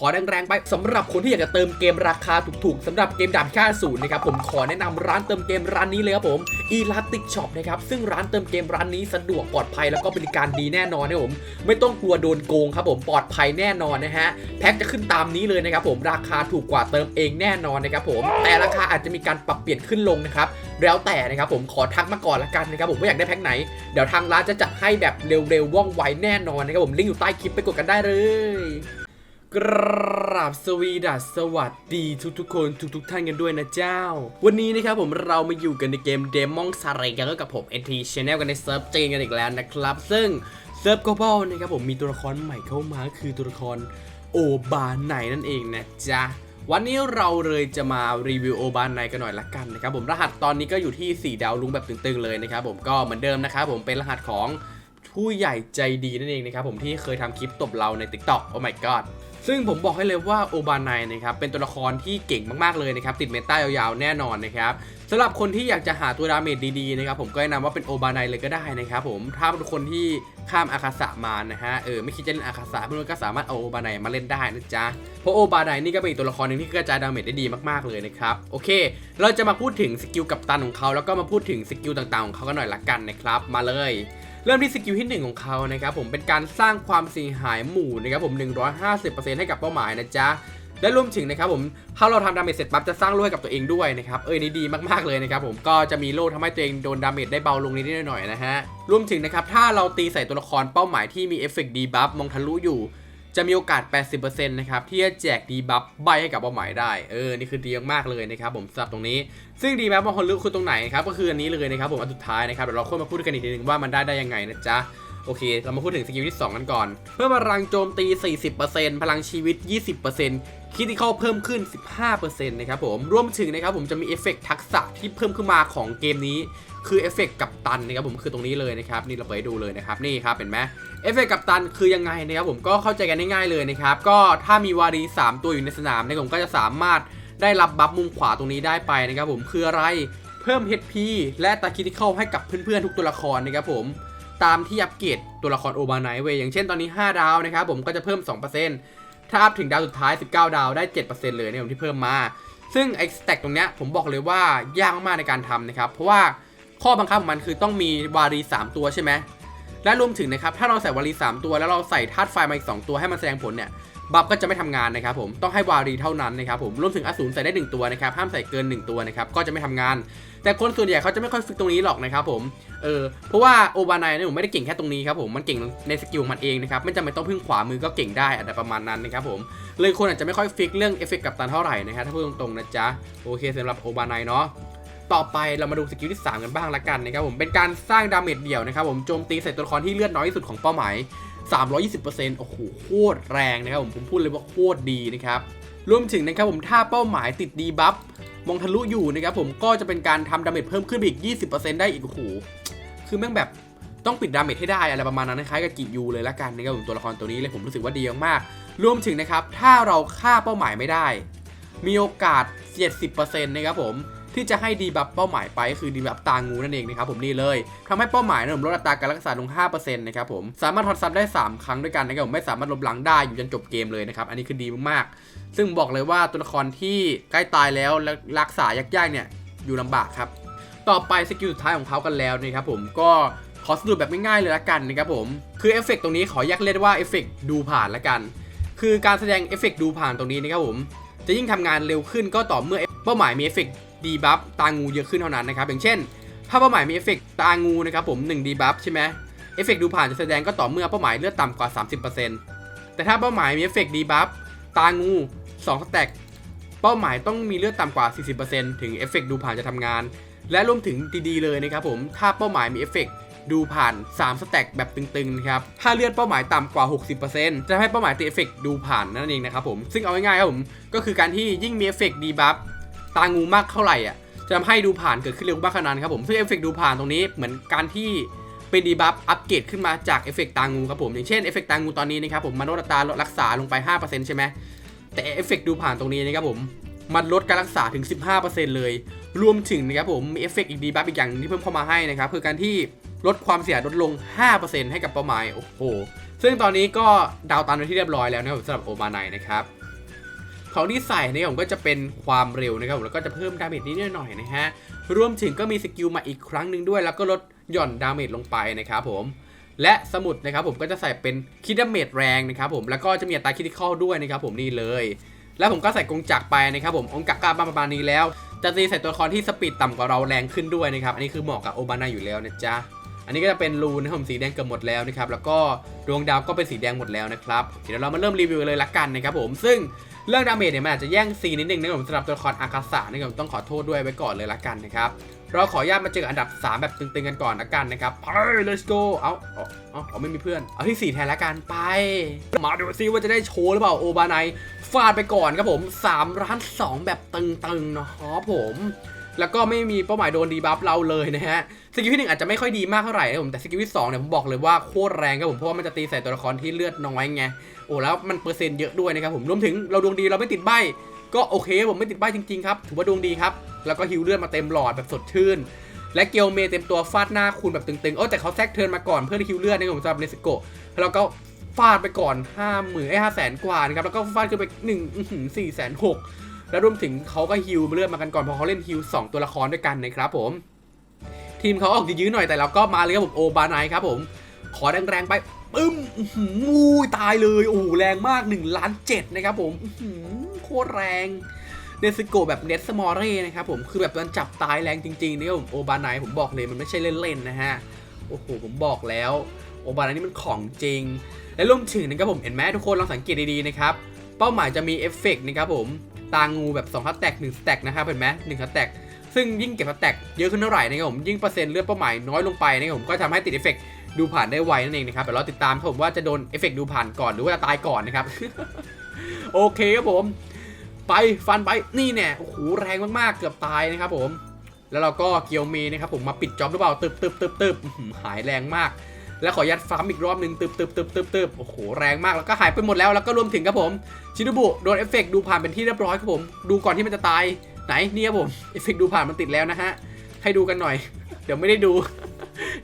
ขอแรงๆไปสำหรับคนที่อยากจะเติมเกมราคาถูกๆสำหรับเกมดาบค่าศูนย์นะครับผมขอแนะนำร้านเติมเกมร้านนี้เลยครับผม Elastic Shop นะครับซึ่งร้านเติมเกมร้านนี้สะดวกปลอดภัยแล้วก็บริการดีแน่นอนนะครับผมไม่ต้องกลัวโดนโกงครับผมปลอดภัยแน่นอนนะฮะแพ็คจะขึ้นตามนี้เลยนะครับผมราคาถูกกว่าเติมเองแน่นอนนะครับผมแต่ราคาอาจจะมีการปรับเปลี่ยนขึ้นลงนะครับแล้วแต่นะครับผมขอทักมาก่อนละกันนะครับผมว่าอยากได้แพ็คไหนเดี๋ยวทางร้านจะจัดให้แบบเร็วๆว่องไวแน่นอนนะครับผมลิงก์อยู่ใต้คลิปไปกดกันได้เลย กราบสวีดัสสวัสดีทุกๆคนทุกๆท่านกันด้วยนะเจ้า วันนี้นะครับผมเรามาอยู่กันในเกม Demon s a r e กันกับผม NT Channel กันในเซิร์ฟจีนกันอีกแล้วนะครับ ซึ่งเซิร์ฟ global นะครับผมมีตัวละครใหม่เข้ามาคือตัวละครโอบาไนนั่นเองนะจ๊ะ วันนี้เราเลยจะมารีวิวโอบานไนกันหน่อยละกันนะครับผมรหัสตอนนี้ก็อยู่ที่ 4 ดาวลุงแบบตึงๆเลยนะครับผมก็เหมือนเดิมนะครับผมเป็นรหัสของผู้ใหญ่ใจดีนั่นเองนะครับผมที่เคยทำคลิปตบเราใน TikTok โอ้ my god ซึ่งผมบอกให้เลยว่าโอบานไนนะครับเป็นตัวละครที่เก่งมากๆเลยนะครับติดเมตายาวๆแน่นอนนะครับสำหรับคนที่อยากจะหาตัวดาเมจดีๆนะครับผมก็แนะนำว่าเป็นโอบานไนเลยก็ได้นะครับผมถ้าเป็นคนที่ข้ามอาคาสะมานะฮะเออไม่คิดจะเล่นอาคาสะเพื่อนก็สามารถเอาโอบานไนมาเล่นได้นะจ๊ะเพราะโอบานไนนี่ก็เป็นตัวละครหนึ่งที่กระจายดาเมจได้ดีมากๆเลยนะครับโอเค เราจะมาพูดถึงสกิลกับตันของเขาแล้วก็มาพูดถึงสกิลต่างๆของเขากันหน่อยละกันนะครับมาเลย เริ่มที่สกิลที่ 1 ของเขานะครับผมเป็นการสร้างความเสียหายหมู่นะครับผม 150%ให้กับเป้าหมายนะจ๊ะและรวมถึงนะครับผมถ้าเราทำดาเมจเสร็จปั๊บจะสร้างโล่ให้กับตัวเองด้วยนะครับเอ้ยนี่ดีมากๆเลยนะครับผมก็จะมีโล่ทำให้ตัวเองโดนดาเมจได้เบาลงนิดหน่อยๆนะฮะรวมถึงนะครับถ้าเราตีใส่ตัวละครเป้าหมายที่มีเอฟเฟกต์ดีบัฟมองทะลุอยู่ จะมีโอกาส 80%นะครับที่จะแจกดีบัฟใบให้กับเป้าหมายได้ เออ นี่คือดีมากเลยนะครับผมสำหรับตรงนี้ ซึ่งดีบัฟบางคนลุคือตรงไหนครับ ก็คืออันนี้เลยนะครับผมอันสุดท้ายนะครับ เดี๋ยวเราค่อยมาพูดกันอีกทีนึงว่ามันได้ได้ยังไงนะจ๊ะโอเค เรามาพูดถึงสกิลที่ 2 กันก่อน เพิ่มพลังโจมตี 40%พลังชีวิต 20%คิดที่เขาเพิ่มขึ้น 15%นะครับผมรวมถึงนะครับผมจะมีเอฟเฟกต์ทักษะที่เพิ่มขึ้นมาของเกมนี้ คือเอฟเฟกต์กับตันนะครับผมคือตรงนี้เลยนะครับนี่เราไปดูเลยนะครับนี่ครับเห็นไหมเอฟเฟกต์กับตันคือยังไงนะครับผมก็เข้าใจกันง่ายๆเลยนะครับก็ถ้ามีวารี 3 ตัวอยู่ในสนามนะครับผมก็จะสามารถได้รับบัฟมุมขวาตรงนี้ได้ไปนะครับผมคืออะไรเพิ่ม HP และตาคิติคอลให้กับเพื่อนๆทุกตัวละครนะครับผมตามที่อัปเกรดตัวละครโอบาไนเวยอย่างเช่นตอนนี้ 5 ดาวนะครับผมก็จะเพิ่ม 2% ถ้าอัพถึงดาวสุดท้าย 19 ดาวได้ 7%เลยนะครับผมที่เพิ่มมา ซึ่งไอ้สแต็กตรงเนี้ยผมบอกเลยว่ายากมากในการทำนะครับ เพราะว่าข้อบังคับของมันคือต้องมีวารี 3 ตัวใช่ไหมและรวมถึงนะครับถ้าเราใส่วารี 3 ตัวแล้วเราใส่ธาตุไฟมาอีก 2 ตัวให้มันแสดงผลเนี่ย บัฟก็จะไม่ทำงานนะครับผมต้องให้วารีเท่านั้นนะครับผมรวมถึงอสูรใส่ได้ 1 ตัวนะครับห้ามใส่เกิน 1 ตัวนะครับก็จะไม่ทำงาน แต่คนส่วนใหญ่เขาจะไม่ค่อยฝึกตรงนี้หรอกนะครับผมเออเพราะว่าโอบานายเนี่ยผมไม่ได้เก่งแค่ตรงนี้ครับผมมันเก่งในสกิลของมันเองนะครับไม่จำเป็นต้องพึ่งขวามือก็เก่งได้อะไรประมาณนั้นนะครับผมเลยคนอาจจะไม่ค่อยฟิกเรื่องเอฟเฟกต์กับตันเท่าไหร่นะครับถ้าพูดตรงๆนะจ๊ะโอเคสำหรับโอบานายเนาะต่อไปเรามาดูสกิลที่ 3 กันบ้างละกันนะครับผมเป็นการสร้างดาเมจเดี่ยวนะครับผมโจมตีใส่ตัวละครที่เลือดน้อยที่สุดของเป้าหมาย 320%โอ้โหโคตรแรงนะครับผมผมพูดเลยว่าโคตรดีนะครับรวมถึงนะครับผมถ้าเป้าหมายติดดีบัฟมองทะลุอยู่นะครับผมก็จะเป็นการทำดาเมจเพิ่มขึ้นไปอีก 20%ได้อีกโอ้โหคือแม่งแบบต้องปิดดาเมจให้ได้อะไรประมาณนั้นคล้ายกับกิยูเลยละกันนะครับผมตัวละครตัวนี้เลยผมรู้สึกว่าดีมากๆรวมถึงนะครับถ้าเราฆ่าเป้าหมายไม่ได้ มีโอกาส 70%นะครับผม ที่จะให้ดีบัฟเป้าหมายไปก็คือดีบัฟตางูนั่นเองนะครับผมนี่เลยทำให้เป้าหมายนะผมลดอัตราการรักษาลง 5%นะครับผมสามารถทอนซับได้ 3 ครั้งด้วยกันนะครับผมไม่สามารถลบหลังได้อยู่จนจบเกมเลยนะครับอันนี้คือดีมากๆ ซึ่งบอกเลยว่าตัวละครที่ใกล้ตายแล้วและรักษายากๆเนี่ยอยู่ลำบากครับต่อไปสกิลสุดท้ายของเขากันแล้วนะครับผมก็ขอสรุปแบบง่ายๆเลยละกันนะครับผมคือเอฟเฟกตรงนี้ขอแยกเรียกว่าเอฟเฟกดูผ่านละกัน คือการแสดงเอฟเฟกดูผ่านตรงนี้นะครับผมจะยิ่งทำงานเร็วขึ้นก็ต่อเมื่อเป้าหมายมีเอฟเฟก ดีบัฟตางูเยอะขึ้นเท่านั้นนะครับอย่างเช่น ถ้าเป้าหมายมีเอฟเฟกตางูนะครับผม1ดีบัฟใช่ไหมเอฟเฟกดูผ่านจะแสดงก็ต่อเมื่อเป้าหมายเลือดต่ำกว่า 30%แต่ถ้าเป้าหมายมีเอฟเฟกดีบัฟตางู2สแต็กเป้าหมายต้องมีเลือดต่ำกว่า 40%ถึงเอฟเฟกดูผ่านจะทำงาน และรวมถึงดีๆเลยนะครับผมถ้าเป้าหมายมีเอฟเฟกดูผ่าน 3 สแต็กแบบตึงๆนะครับ ถ้าเลือดเป้าหมายต่ำกว่า 60%จะให้เป้าหมายตีเอฟเฟกดูผ่านนั่นเองนะครับผม ซึ่งเอาง่ายๆครับผม ก็คือการที่ยิ่งมีเอฟเฟกดีบัฟ ตางูมากเท่าไหร่อะจะทำให้ดูผ่านเกิดขึ้นเร็วมากขนาดนั้นครับผมซึ่งเอฟเฟกดูผ่านตรงนี้เหมือนการที่เป็นดีบัฟอัปเกรดขึ้นมาจากเอฟเฟกตางูครับผมอย่างเช่นเอฟเฟกตางูตอนนี้นะครับผมมันลดอัตรารักษาลงไป 5%ใช่ไหมแต่เอฟเฟกดูผ่านตรงนี้นะครับผมมันลดการรักษาถึง 15%เลย รวมถึงนะครับผมมีเอฟเฟกต์อีกดีบัฟอีกอย่างที่เพิ่มเข้ามาให้นะครับคือการที่ลดความเสียหายลดลง 5%ให้กับเป้าหมายโอ้โหซึ่งตอนนี้ก็ดาวตันไปที่เรียบร้อยแล้วนะครับสำหรับโอมาไนนะครับ ของที่ใส่เนี่ยผมก็จะเป็นความเร็วนะครับผมแล้วก็จะเพิ่มดาเมจนิดหน่อยนะฮะรวมถึงก็มีสกิลมาอีกครั้งหนึ่งด้วย แล้วก็ลดหย่อนดาเมจลงไปนะครับผมและสมุดนะครับผมก็จะใส่เป็นคิดดาเมจแรงนะครับผมแล้วก็จะมีอัตราคิดคอลด้วยนะครับผมนี่เลย แล้วผมก็ใส่กงจักรไปนะครับผมองค์จักรก็ประมาณนี้แล้วจะตีใส่ตัวละครที่สปีดต่ำกว่าเราแรงขึ้นด้วยนะครับ อันนี้คือเหมาะกับโอบานาอยู่แล้วนะจ๊ะ อันนี้ก็จะเป็นรูนะครับผมสีแดงเกือบหมดแล้วนะครับ แล้วก็ดวงดาวก็เป็นสีแดงหมดแล้วนะครับเคเดี๋ยวเรามาเริ่มรีวิวเลยละกันนะครับผม ซึ่ง เรื่องดาเมจเนี่ยมันอาจจะแย่งซีนนิดนึงนะผมสำหรับตัวละครอากาศะนะครับผมต้องขอโทษด้วยไว้ก่อนเลยละกันนะครับเราขออนุญาตมาเจออันดับ 3 แบบตึงๆกันก่อนละกันนะครับไป let's go เอาเอาเอาเอาไม่มีเพื่อน เอาที่ 4 แทนละกันไป มาดูซิว่าจะได้โชว์หรือเปล่าโอบานายฟาดไปก่อนครับผม3ร้าน2แบบตึงๆนะครับผม แล้วก็ไม่มีเป้าหมายโดนดีบัฟเราเลยนะฮะสกิลที่หนึ่งอาจจะไม่ค่อยดีมากเท่าไหร่นะผมแต่สกิลที่สองเนี่ยผมบอกเลยว่าโคตรแรงครับผมเพราะว่ามันจะตีใส่ตัวละครที่เลือดน้อยไงโอ้แล้วมันเปอร์เซ็นต์เยอะด้วยนะครับผมรวมถึงเราดวงดีเราไม่ติดใบก็โอเคผมไม่ติดใบจริงๆครับถือว่าดวงดีครับแล้วก็ฮิวเลือดมาเต็มหลอดแบบสดชื่นและเกลเมเต็มตัวฟาดหน้าคุณแบบตึงๆโอ้แต่เขาแทรกเทินมาก่อนเพื่อฮิวเลือดนะครับผมสำหรับเนสโกะแล้วก็ฟาดไปก่อนห้าหมื่นไอ้ห้าแสนกว่านะครับแล้วก็ฟาดขึ้นไปหนึ่งสี่แสนหก แล้วรวมถึงเขาก็ฮิวเลือดมากันก่อนเพราะเขาเล่นฮิว2ตัวละครด้วยกันนะครับผม ทีมเขาออกยื้อหน่อยแต่เราก็มาเลยครับผมโอบานายครับผม ขอแรงๆไปปึ้มมูยตายเลยโอ้โหแรงมาก1ล้านเจ็ดนะครับผมโคตรแรงเนสโกแบบเนสมอเร่นะครับผมคือแบบมันจับตายแรงจริงๆนะครับผมโอบานายผมบอกเลยมันไม่ใช่เล่นๆนะฮะโอ้โหผมบอกแล้วโอบานายนี่มันของจริง และรวมถึงนะครับผมเห็นไหมทุกคนลองสังเกตดีๆนะครับเป้าหมายจะมีเอฟเฟกต์นะครับผม ตางูแบบ2คัตแตก1สแต็กนะครับเห็นไหมหนึ่งคัตแตกซึ่งยิ่งเก็บคัตแตกเยอะขึ้นเท่าไหร่นะครับผมยิ่งเปอร์เซ็นต์เลือดเป้าหมายน้อยลงไปนะครับผมก็ทำให้ติดเอฟเฟกต์ดูผ่านได้ไวนั่นเองนะครับเดี๋ยวเราติดตามครับผมว่าจะโดนเอฟเฟกต์ดูผ่านก่อนหรือว่าจะตายก่อนนะครับโอเคครับผม ไปฟันไปนี่แน่โอ้โหแรงมากๆเกือบตายนะครับผม แล้วเราก็เกียวเมนะครับผมมาปิดจ็อบหรือเปล่าตึบตึบตึบตึบอื้อหือหายแรงมาก แล้วขอยัดฟาร์มอีกรอบหนึ่งตึบตึบตึบตึบตึบโอ้โหแรงมากแล้วก็หายไปหมดแล้วแล้วก็รวมถึงครับผมชินุบุโดนเอฟเฟกดูผ่านเป็นที่เรียบร้อยครับผม ดูก่อนที่มันจะตายไหนนี่ครับผมเอฟเฟกดูผ่านมันติดแล้วนะฮะให้ดูกันหน่อย เดี๋ยวไม่ได้ดู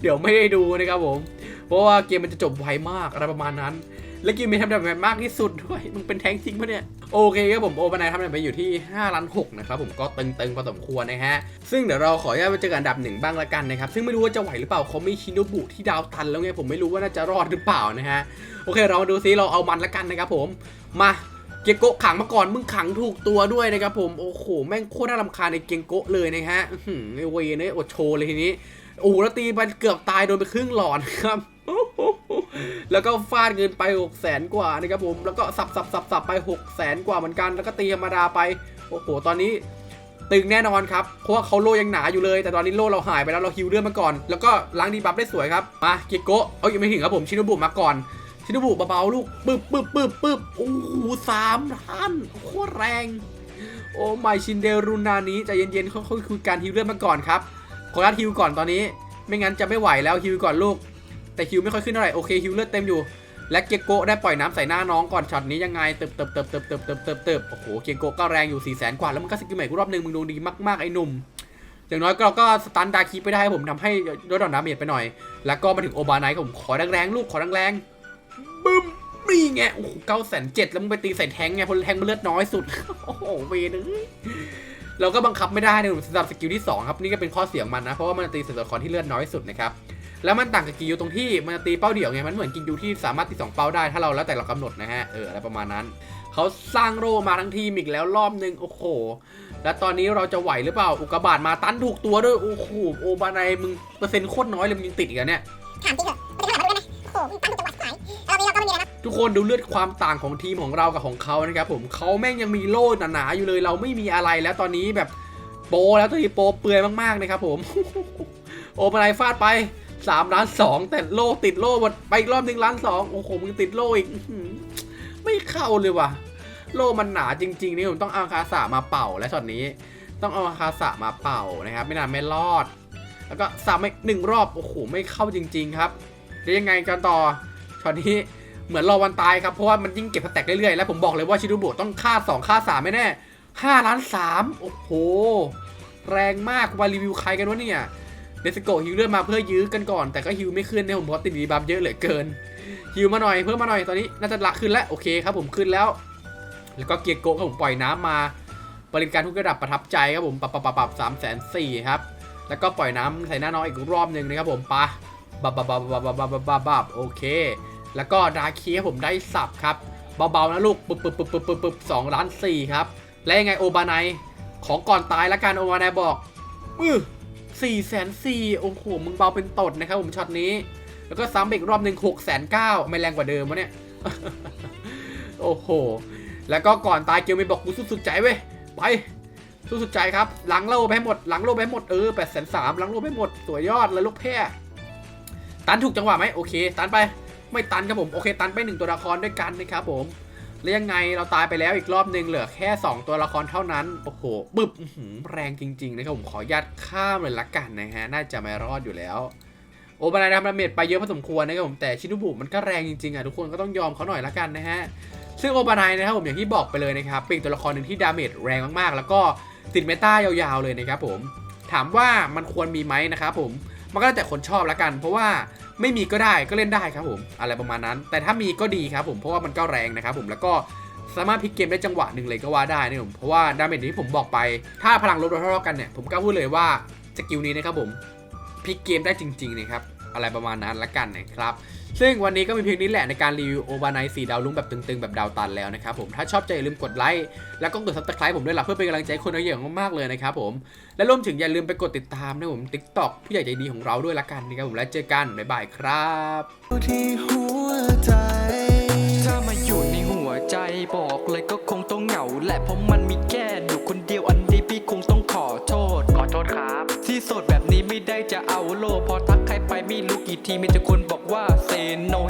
เดี๋ยวไม่ได้ดูนะครับผม เพราะว่าเกมมันจะจบไวมากอะไรประมาณนั้น และเกมมีทำแบบมากที่สุดด้วยมึงเป็นแท้งจริงปะเนี่ยโอเคครับผมโอปนายทำแบบไปอยู่ที่5ล้าน6นะครับผมก็ตึงๆพอสมควรนะฮะซึ่งเดี๋ยวเราขออนุญาตมาเจอกันอันดับหนึ่งบ้างละกันนะครับซึ่งไม่รู้ว่าจะไหวหรือเปล่าเขาไม่ชินโนบุที่ดาวตันแล้วไงผมไม่รู้ว่าน่าจะรอดหรือเปล่านะฮะโอเค เรามาดูซิเราเอามันละกันนะครับผมมาเกียงโกะขังมาก่อนมึงขังถูกตัวด้วยนะครับผมโอ้โหแม่งโคตรน่ารำคาญในเกียงโกะเลยนะฮะอื้อหือไอเวเนี่ยอดโชว์เลยทีนี้โอ้โหแล้วตีไปเกือบตายโดนไปครึ่งหลอดครับ แล้วก็ฟาดเงินไป6 0แสนกว่านะครับผม แล้วก็สับสับสับสับไป6 0แสนกว่าเหมือนกัน แล้วก็ตีธรรมดาไป โอ้โห ตอนนี้ตึงแน่นอนครับ เพราะว่าเขาโลยังหนาอยู่เลย แต่ตอนนี้โลเราหายไปแล้ว เราฮิวเลือดมาก่อน แล้วก็ล้างดีบัฟได้สวยครับ มาเกโกะเอายังไม่ถึงครับผมชินโนบุมาก่อน ชินโนบุเบาๆลูก ปึ๊บปึ๊บปึ๊บปึ๊บโอ้โหสามล้านโคตรแรง โอ้ไม่ชินเดรุนานี้ใจเย็นๆค่อยๆคุยการฮิวเลือดมาก่อนครับ ขออนุญาตฮิวก่อนตอนนี้ ไม่งั้นจะไม่ไหวแล้วฮิวก่อนลูก แต่ฮิวไม่ค่อยขึ้นเท่าไหร่โอเคฮิวเลือดเต็มอยู่ และเกียโกะได้ปล่อยน้ำใส่หน้าน้องก่อนช็อตนี้ยังไงเติบเติบเติบเติบเติบเติบเติบเติบโอ้โหเกียโกะก็แรงอยู่4ี่แสนกว่าแล้วมันก็สกิลใหม่กูรอบหนึ่งมึงดูดีมากๆไอ้หนุ่มอย่างน้อยเราก็สตันดาคีไปได้ให้ผมทำให้ลดดอกน้ำเมียไปหน่อย แล้วก็มาถึงโอบาไนท์ผมขอแรงๆลูกขอแรงๆบึ้มนี่ไงโอ้โหเก้าแสนเจ็ดแล้วมึงไปตีใส่แทงไงพราะแทงมันเลือดน้อยสุดโอ้โหเวนึงเราก็บังคับไม่ได้นะสำหรับสกิลที่สองครับนี่ก็เป็นข้อเสียงมันนะเพราะว่ามันตีใส่ตัวละครที่เลือดน้อยสุดนะครับ แล้วมันต่างกับกิยูตรงที่มันจะตีเป้าเดี่ยวไงมันเหมือนกิยูที่สามารถตีสองเป้าได้ถ้าเราแล้วแต่เรากำหนดนะฮะเอออะไรประมาณนั้นเขาสร้างโรมาทั้งทีมอีกแล้วรอบนึงโอ้โหแล้วตอนนี้เราจะไหวหรือเปล่าอุกกาบาตมาตันถูกตัวด้วยโอ้โหโอบานายมึงเปอร์เซ็นต์โคตรน้อยเลยมึงยังติดอีกอะเนี่ยถามจริงเหรอมันจะขนาดนั้นเลยโอ้โหตั้งตัวเรามีเราก็ไม่มีนะทุกคนดูเลือดความต่างของทีมของเรากับของเขานะครับผมเขาแม่งยังมีโล่หนาๆอยู่เลยเราไม่มีอะไรแล้วตอนนี้แบบโปแล้วตอนนี้โปเปลือยมากๆนะครับผมโอบานายฟาดไป 3ล้าน2แต่โล่ติดโล่หมดไปอีกรอบหนึ่งล้าน2โอ้โหมึงติดโล่อีกไม่เข้าเลยว่ะ โล่มันหนาจริง ๆ นี่ผมต้องเอาคาสะมาเป่าและช็อตนี้ ต้องเอาคาสะมาเป่านะครับ ไม่นานไม่รอด แล้วก็สามอีกหนึ่งรอบโอ้โหไม่เข้าจริง ๆ ครับเดี๋ยวยังไงกันต่อช็อตนี้เหมือนรอวันตายครับเพราะว่ามันยิ่งเก็บสแต็กเรื่อยๆแล้วผมบอกเลยว่าชิดูบุต้องฆ่า2ฆ่า3ไม่แน่5ล้าน3โอ้โห แรงมากมารีวิวใครกันวะเนี่ย เดสโกฮิวเลือดมาเพื่อยื้อกันก่อน แต่ก็ฮิวไม่ขึ้นเนี่ยผมเพราะติดดีบัฟเยอะเหลือเกินฮิวมาหน่อยเพิ่มมาหน่อยตอนนี้น่าจะละขึ้นแล้วโอเคครับผมขึ้นแล้ว แล้วก็เกียร์โกะครับผมปล่อยน้ำมาบริการทุกระดับประทับใจครับผมปรับปรับปรับปรับสามแสนสี่ครับแล้วก็ปล่อยน้ำใส่หน้าน้องอีกรอบหนึ่งนะครับผมปะบับบับบับบับบับบับบับบับโอเค แล้วก็ดาคีผมได้สับครับเบาๆนะลูกปึ๊บปึ๊บปึ๊บปึ๊บปึ๊บปึ๊บสองล้านสี่ครับและยังไงโอบานายของก่อนตายละกันโอบานายบอกอือ สี่แสนสี่โอ้โห มึงเบาเป็นตดนะครับผมช็อตนี้ แล้วก็ซ้ำอีกรอบหนึ่งหกแสนเก้าไม่แรงกว่าเดิมวะเนี่ย โอ้โห แล้วก็ก่อนตายเกียวมีบอกกูสู้สุดใจเว้ย ไป สู้สุดใจครับ หลังโลไปให้หมด หลังโลไปให้หมด เออแปดแสนสามหลังโลไปให้หมด สวยยอดเลยลูกแพร่ตันถูกจังหวะไหมโอเค ตันไป ไม่ตันครับผม โอเค ตันไปหนึ่งตัวละครด้วยกันนะครับผม แล้วยังไงเราตายไปแล้วอีกรอบหนึ่งเหลือแค่ 2 ตัวละครเท่านั้น โอ้โหบึบแรงจริง ๆ นะครับผมขอยัดข้ามเลยละกันนะฮะ น่าจะไม่รอดอยู่แล้วโอบานายทำดาเมจไปเยอะพอสมควรนะครับผมแต่ชินุบุมันก็แรงจริงๆอะทุกคนก็ต้องยอมเขาหน่อยละกันนะฮะซึ่งโอบานายนะครับผมอย่างที่บอกไปเลยนะครับเป็นตัวละครหนึ่งที่ดาเมจแรงมากๆ แล้วก็ติดเมตายาวๆเลยนะครับผมถามว่ามันควรมีไหมนะครับผมมันก็แล้วแต่คนชอบละกัน เพราะว่า ไม่มีก็ได้ก็เล่นได้ครับผมอะไรประมาณนั้น แต่ถ้ามีก็ดีครับผมเพราะว่ามันก็แรงนะครับผมแล้วก็สามารถพลิกเกมได้จังหวะหนึ่งเลยก็ว่าได้นี่ผมเพราะว่าดาเมจที่ผมบอกไป ถ้าพลังลบเท่าๆกันเนี่ยผมกล้าพูดเลยว่าสกิลนี้นะครับผมพลิกเกมได้จริงๆนะครับ อะไรประมาณนั้นละกันนะครับซึ่งวันนี้ก็มีเพียงนี้แหละในการรีวิวโอบานายสีดาวลุ้งแบบตึงๆ แบบดาวตันแล้วนะครับผมถ้าชอบใจอย่าลืมกดไลค์แล้วก็กดซับสไครต์ผมด้วยล่ะเพื่อเป็นกำลังใจคนเอาอย่างมากๆเลยนะครับผมและรวมถึงอย่าลืมไปกดติดตามนะผม TikTok ผู้ใหญ่ใจดีของเราด้วยละกันนะครับผมแล้วเจอกันบ๊ายบายครับที่หัวใจถ้ามาอยู่ในหัวใจบอกเลยก็คงต้องเหงาแหละเพราะ ที่มีแต่คน